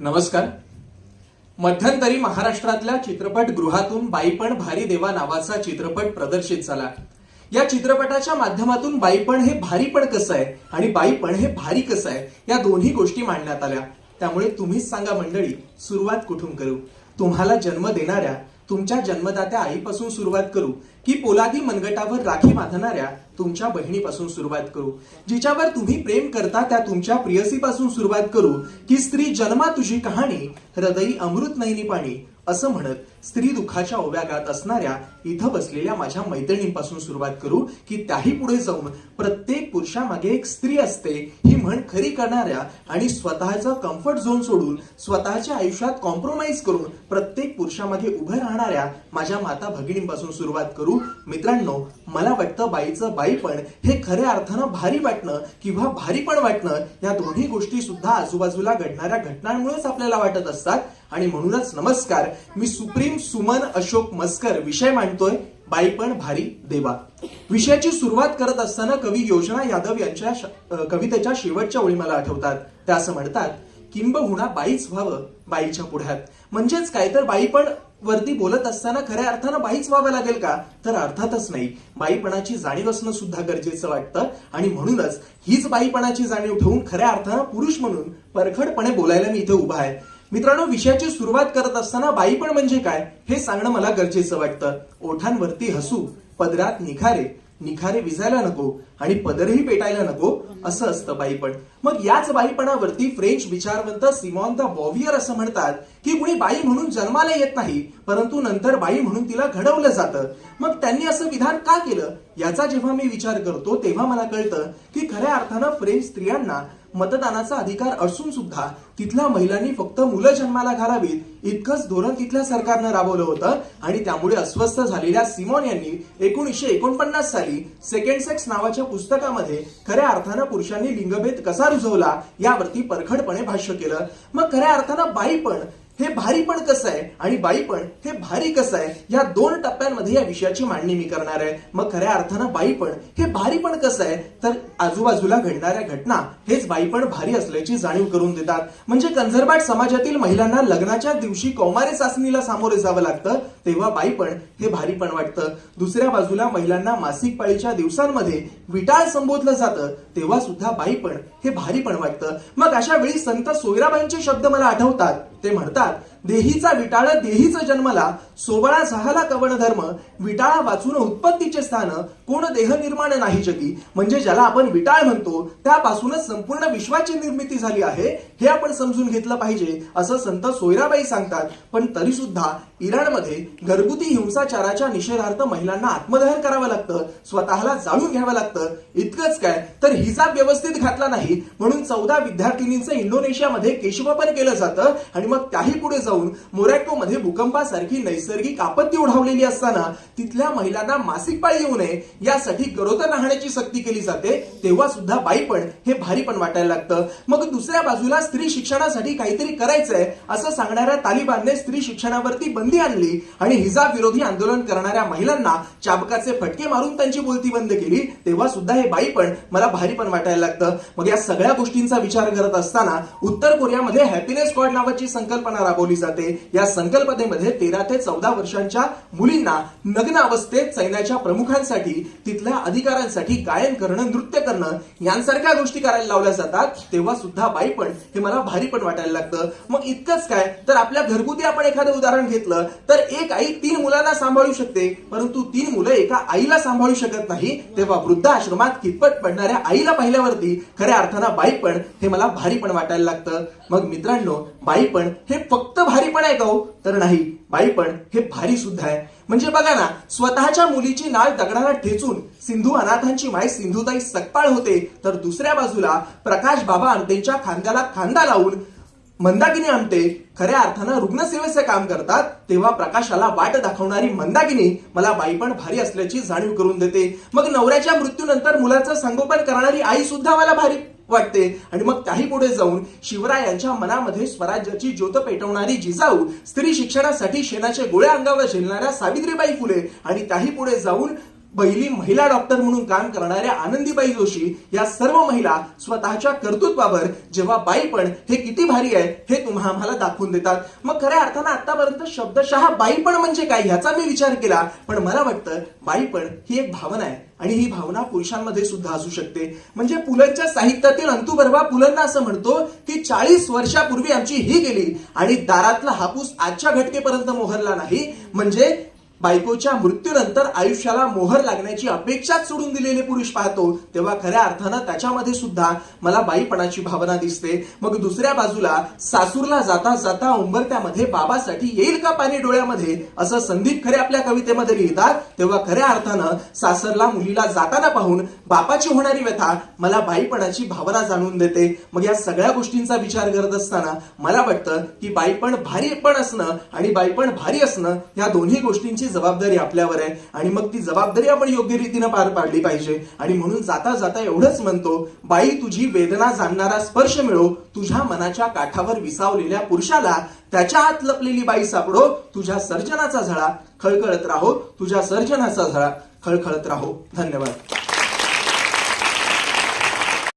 नमस्कार. मध्यंतरी महाराष्ट्रातल्या चित्रपटगृहातून बाईपण भारी देवा नावाचा चित्रपट प्रदर्शित झाला. या चित्रपटाच्या माध्यमातून बाईपण हे भारीपण कसं आहे आणि बाईपण हे भारी कसं आहे या दोन्ही गोष्टी मांडण्यात आल्या. त्यामुळे तुम्हीच सांगा मंडळी सुरुवात कुठून करू? तुम्हाला जन्म देणाऱ्या तुमच्या जन्मदात्या आईपासून सुरुवात करू की पोलादी मनगटावर राखी बांधणाऱ्या तुमच्या बहिणीपासून सुरुवात करू. जिच्यावर तुम्ही प्रेम करता त्या तुमच्या प्रियसीपासून सुरुवात करू की स्त्री जन्मा तुझी कहाणी हृदयी अमृत नयनी पाणी. असं म्हणत स्त्री दुःखाच्या ओव्यागात असणाऱ्या इथं बसलेल्या माझ्या मैत्रिणींपासून सुरुवात करू की त्याही पुढे जाऊन प्रत्येक पुरुषामागे एक स्त्री असते ही म्हण खरी करणाऱ्या आणि स्वतःचा कम्फर्ट झोन सोडून स्वतःच्या आयुष्यात कॉम्प्रोमाइज करून प्रत्येक पुरुषामागे उभं राहणाऱ्या माझ्या माता भगिनींपासून सुरुवात करू. मित्रांनो मला वाटतं बाईचं बाईपण हे खऱ्या अर्थानं भारी वाटणं किंवा भारीपण वाटणं या दोन्ही गोष्टी सुद्धा आजूबाजूला घडणाऱ्या घटनांमुळेच आपल्याला वाटत असतात. आणि म्हणूनच नमस्कार मी सुप्रीम सुमन अशोक मस्कर विषय मांडतोय बाईपण भारी देवा. विषयाची सुरुवात करत असताना कवी योजना यादव यांच्या कवितेच्या शेवटच्या ओळी मला आठवतात. त्या असं म्हणतात किंबहुना बाईच व्हावं बाईच्या पुढ्यात. म्हणजेच काय तर बाईपण वरती बोलत असताना खऱ्या अर्थानं बाईच व्हावं लागेल का? तर अर्थातच नाही. बाईपणाची जाणीव असणं सुद्धा गरजेचं वाटतं आणि म्हणूनच हीच बाईपणाची जाणीव ठेवून खऱ्या अर्थानं पुरुष म्हणून परखडपणे बोलायला मी इथे उभा आहे. मित्रांनो विषयाची सुरुवात करत असताना बाईपण म्हणजे काय हे सांगणं मला गरजेचं वाटतं. ओठांवरती हसू पदरात निखारे. निखारे विजायला नको. आणि पदरही पेटायला नको असं असतं बाईपण मग याच बाईपणावरती फ्रेंच विचारवंत सिमॉन द बॉवियर असं म्हणतात की कुणी बाई म्हणून जन्माला येत नाही परंतु नंतर बाई म्हणून तिला घडवलं जातं. मग त्यांनी असं विधान का केलं? याचा जेव्हा मी विचार करतो तेव्हा मला कळतं की खऱ्या अर्थानं फ्रेंच स्त्रियांना मतदानाचा अधिकार असून सुद्धा तिथल्या महिलांनी फक्त मुलं जन्माला घालावीत इतकंच धोरण तिथल्या सरकारनं राबवलं होतं आणि त्यामुळे अस्वस्थ झालेल्या सिमॉन यांनी एकोणीसशे एकोणपन्नास साली सेकंड सेक्स नावाच्या पुस्तकामध्ये खऱ्या अर्थानं पुरुषांनी लिंगभेद कसा रुजवला यावरती परखडपणे भाष्य केलं. मग खऱ्या अर्थानं बाई पण हे भारीपण कसं आहे आणि बाई पण हे भारी कसं आहे? या दोन टप्प्यांमध्ये या विषयाची मांडणी मी करणार आहे. मग खऱ्या अर्थानं बाई पण हे भारीपण कसं आहे? तर आजूबाजूला घडणाऱ्या घटना हेच बाई पण भारी असल्याची जाणीव करून देतात. म्हणजे कंझर्बाट समाजातील महिलांना लग्नाच्या दिवशी कौमारे चाचणीला सामोरे जावं लागतं तेव्हा बाई पण हे भारी पण वाटतं. दुसऱ्या बाजूला महिलांना मासिक पाळीच्या दिवसांमध्ये विटाळ संबोधलं जातं तेव्हा सुद्धा बाई पण हे भारी पण वाटतं. मग अशा वेळी संत सोयराबाईंचे शब्द मला आठवतात. ते म्हणतात lugar देहीचा विटाळ देहीच जन्मला सोबळा झाला कवण धर्म विटाळा वाचून उत्पत्तीचे स्थान कोण देह निर्माण नाही जगी. म्हणजे ज्याला आपण विटाळ म्हणतो त्यापासूनच संपूर्ण विश्वाची निर्मिती झाली आहे हे आपण समजून घेतलं पाहिजे असं संत सोयराबाई सांगतात. पण तरी सुद्धा इराणमध्ये घरगुती हिंसाचाराच्या निषेधार्थ महिलांना आत्मदहन करावं लागतं स्वतःला जाळून घ्यावं लागतं. इतकंच काय तर हिजाब व्यवस्थित घातला नाही म्हणून चौदा विद्यार्थिनींचं इंडोनेशियामध्ये केशवपन केलं जातं आणि मग त्याही पुढे जाऊन मोरॅक्टोमध्ये भूकंपासारखी नैसर्गिक आपत्ती ओढावलेली असताना तिथल्या महिलांना मासिक पाळी येऊ नये यासाठी गरोदर राहण्याची सक्ती केली जाते तेव्हा सुद्धा बाईपण हे भारीपण वाटायला लागतं. मग दुसऱ्या बाजूला स्त्री शिक्षणासाठी काहीतरी करायचंय असं सांगणाऱ्या तालिबानने स्त्री शिक्षणावरती बंदी आणली आणि हिजाब विरोधी आंदोलन करणाऱ्या महिलांना चाबकाचे फटके मारून त्यांची बोलती बंद केली तेव्हा सुद्धा हे बाईपण मला भारीपण वाटायला लागतं. मग या सगळ्या गोष्टींचा विचार करत असताना उत्तर कोरियामध्ये हॅपीनेस स्क्वॉड नावाची संकल्पना राबवली जाते. या संकल्पनेमध्ये तेरा ते चौदा वर्षांच्या मुलींना नग्न अवस्थेत सैन्याच्या प्रमुखांसाठी तिथल्या अधिकाऱ्यांसाठी गायन करणं नृत्य करणं यांसारख्या गोष्टी करायला लावल्या जातात. तेव्हा सुद्धा बाईपण हे मला भारी पण वाटायला लागतं. मग इतकंच काय? तर आपल्या घरगुती आपण एखादं उदाहरण घेतलं तर एक आई तीन मुलांना सांभाळू शकते. परंतु तीन मुलं एका आईला सांभाळू शकत नाही. तेव्हा वृद्धाश्रमात कितपत पडणाऱ्या आईला पाहिल्यावरती खऱ्या अर्थानं बाईपण हे मला भारी पण वाटायला लागतं. मग मित्रांनो बाईपण हे फक्त भारीपण आहे का हो? तर नाही. बाईपण हे भारी सुद्धा आहे. म्हणजे बघा ना स्वतःच्या मुलीची नाळ दगडाला ठेचून सिंधू अनाथांची माय सिंधुताई सकपाळ होते तर दुसऱ्या बाजूला प्रकाश बाबा आमटेंच्या खांद्याला खांदा लावून मंदाकिनी आमटे खऱ्या अर्थानं रुग्णसेवेचे काम करतात तेव्हा प्रकाशाला वाट दाखवणारी मंदाकिनी मला बाईपण भारी असल्याची जाणीव करून देते. मग नवऱ्याच्या मृत्यूनंतर मुलाचं संगोपन करणारी आई सुद्धा मला भारी. वाटते. आणि मग त्याही पुढे जाऊन शिवरायांच्या मनामध्ये स्वराज्याची ज्योत पेटवणारी जिजाऊ स्त्री शिक्षणासाठी शेणाचे गोळ्या अंगावर झेलणाऱ्या सावित्रीबाई फुले आणि त्याही पुढे जाऊन पहिली महिला डॉक्टर म्हणून काम करणाऱ्या आनंदीबाई जोशी या सर्व महिला स्वतःच्या कर्तृत्वावर जेव्हा बाईपण हे किती भारी आहे हे तुम्हा आम्हाला दाखवून देतात. मग खऱ्या अर्थानं आतापर्यंत शब्दशः बाईपण म्हणजे काय ह्याचा मी विचार केला पण मला वाटतं बाईपण ही एक भावना आहे आणि ही भावना पुरुषांमध्ये सुद्धा असू शकते. म्हणजे पुलंच्या साहित्यातील अंतुबर्वा पुलंना असं म्हणतो की चाळीस वर्षापूर्वी आमची ही गेली आणि दारातला हापूस आजच्या घटकेपर्यंत मोहरला नाही. म्हणजे बायकोच्या मृत्यूनंतर आयुष्याला मोहर लागण्याची अपेक्षाच सोडून दिलेले पुरुष पाहतो. तेव्हा खऱ्या अर्थानं त्याच्यामध्ये सुद्धा मला बाईपणाची भावना दिसते. मग दुसऱ्या बाजूला सासूरला जाता जाता उंबरत्यामध्ये बाबासाठी येईल का पाणी डोळ्यामध्ये? असं संदीप खरे आपल्या कवितेमध्ये लिहितात. तेव्हा खऱ्या अर्थानं सासरला मुलीला जाताना पाहून बापाची होणारी व्यथा मला बाईपणाची भावना जाणून देते. मग या सगळ्या गोष्टींचा विचार करत असताना मला वाटतं की बाईपण भारी पण असणं आणि बाईपण भारी असणं या दोन्ही गोष्टींची जबाबदारी आपल्यावर आहे आणि मग ती जबाबदारी आपण योग्य रीतीनं पार पाडली पाहिजे. आणि म्हणून जाता जाता एवढंच म्हणतो बाई तुझी वेदना जाणणारा स्पर्श मिळो. तुझ्या मनाच्या काठावर विसावलेल्या पुरुषाला त्याच्या हात लपलेली बाई सापडो. तुझ्या सर्जनाचा झळा. खळखळत राहो. तुझ्या सर्जनाचा झळा. खळखळत राहो. धन्यवाद.